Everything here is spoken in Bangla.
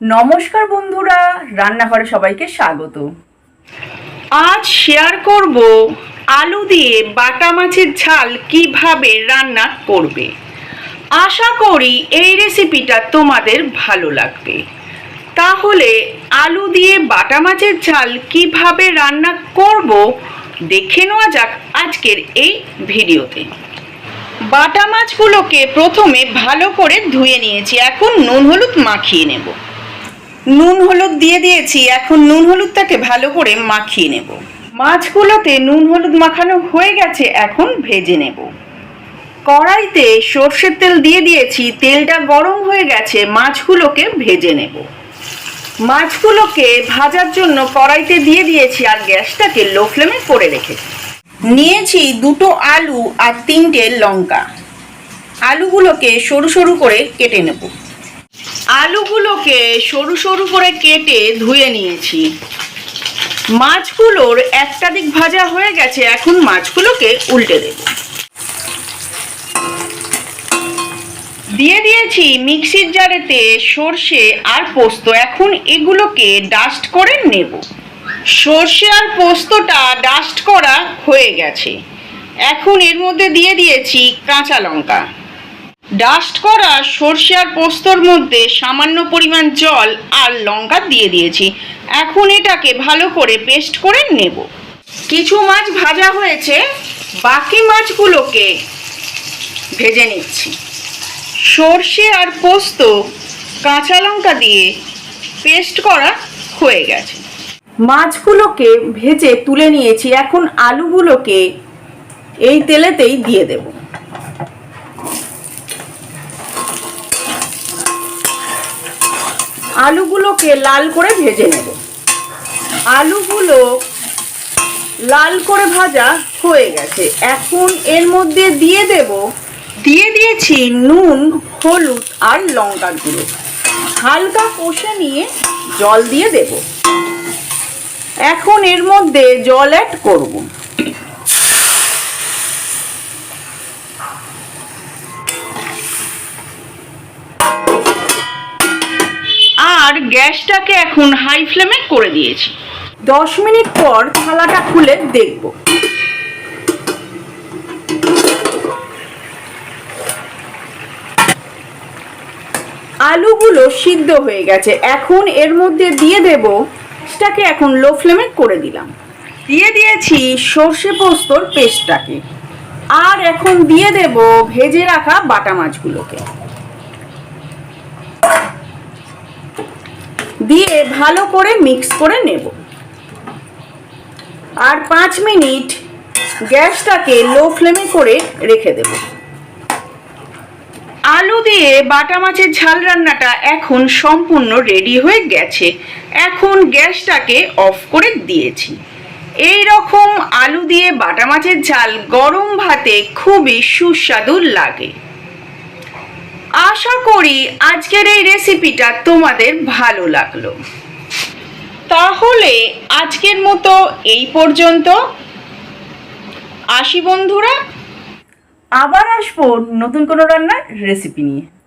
নমস্কার বন্ধুরা, রান্নাঘরে সবাইকে স্বাগত। আজ শেয়ার করব আলু দিয়ে বাটা মাছের ঝাল কীভাবে রান্না করবে। আশা করি এই রেসিপিটা তোমাদের ভালো লাগবে। তাহলে আলু দিয়ে বাটা মাছের ঝাল কীভাবে রান্না করব দেখে নেওয়া যাক আজকের এই ভিডিওতে। বাটা মাছগুলোকে প্রথমে ভালো করে ধুয়ে নিয়েছি, এখন নুন হলুদ মাখিয়ে নেব। নুন হলুদ দিয়ে দিয়েছি, এখন নুন হলুদটাকে ভালো করে মাখিয়ে নেব। মাছগুলোতে নুন হলুদ মাখানো হয়ে গেছে, এখন ভেজে নেব। কড়াইতে সর্ষের তেল দিয়ে দিয়েছি, তেলটা গরম হয়ে গেছে, মাছগুলোকে ভেজে নেব। মাছগুলোকে ভাজার জন্য কড়াইতে দিয়ে দিয়েছি আর গ্যাসটাকে লো ফ্লেমে করে রেখেছি। নিয়েছি দুটো আলু আর তিনটে লঙ্কা। আলুগুলোকে সরু সরু করে কেটে নেব। আলুগুলোকে সরু সরু করে কেটে ধুয়ে নিয়েছি। মাছগুলোর একটা দিক ভাজা হয়ে গেছে, এখন মাছগুলোকে উল্টে দেব। দিয়ে দিয়েছি মিক্সির জারেতে সর্ষে আর পোস্ত। এখন এগুলোকে ডাস্ট করে নেব। সর্ষে আর পোস্তটা ডাস্ট করা হয়ে গেছে। এখন এর মধ্যে দিয়ে দিয়েছি কাঁচা লঙ্কা। ডাস্ট করা সর্ষে আর পোস্তর মধ্যে সামান্য পরিমাণ জল আর লঙ্কা দিয়ে দিয়েছি। এখন এটাকে ভালো করে পেস্ট করে নেব। কিছু মাছ ভাজা হয়েছে, বাকি মাছগুলোকে ভেজে নিচ্ছি। সর্ষে আর পোস্ত কাঁচা লঙ্কা দিয়ে পেস্ট করা হয়ে গেছে। মাছগুলোকে ভেজে তুলে নিয়েছি, এখন আলুগুলোকে এই তেলেতেই দিয়ে দেব। আলুগুলোকে লাল করে ভেজে নেব। আলুগুলো লাল করে ভাজা হয়ে গেছে। এখন এর মধ্যে দিয়ে দেব, দিয়ে দিয়েছি নুন, হলুদ আর লঙ্কার গুঁড়ো। হালকা কষে নিয়ে জল দিয়ে দেব। এখন এর মধ্যে জল অ্যাড করব। আর গ্যাসটাকে এখন হাই ফ্লেমে করে দিয়েছি। দশ মিনিট পর থালাটা খুলে দেখব। আলুগুলো সিদ্ধ হয়ে গেছে। এখন এর মধ্যে দিয়ে দেব সেটাকে এখন লো ফ্লেমে করে দিলাম। দিয়ে দিয়েছি সর্ষে পোস্তর পেস্টটাকে। আর এখন দিয়ে দেব ভেজে রাখা বাটা মাছগুলোকে। দিয়ে ভালো করে মিক্স করে নেব। আর পাঁচ মিনিট গ্যাসটাকে লো ফ্লেমে করে রেখে দেব। আলু দিয়ে বাটা মাছের ঝাল রান্নাটা এখন সম্পূর্ণ রেডি হয়ে গেছে। এখন গ্যাসটাকে অফ করে দিয়েছি। এই রকম আলু দিয়ে বাটা মাছের ঝাল গরম ভাতে খুবই সুস্বাদু লাগে। আশা করি আজকের এই রেসিপিটা তোমাদের ভালো লাগল। তাহলে আজকের মতো এই পর্যন্ত। আসি বন্ধুরা। আবার আসব নতুন কোনো রান্নার রেসিপি নিয়ে।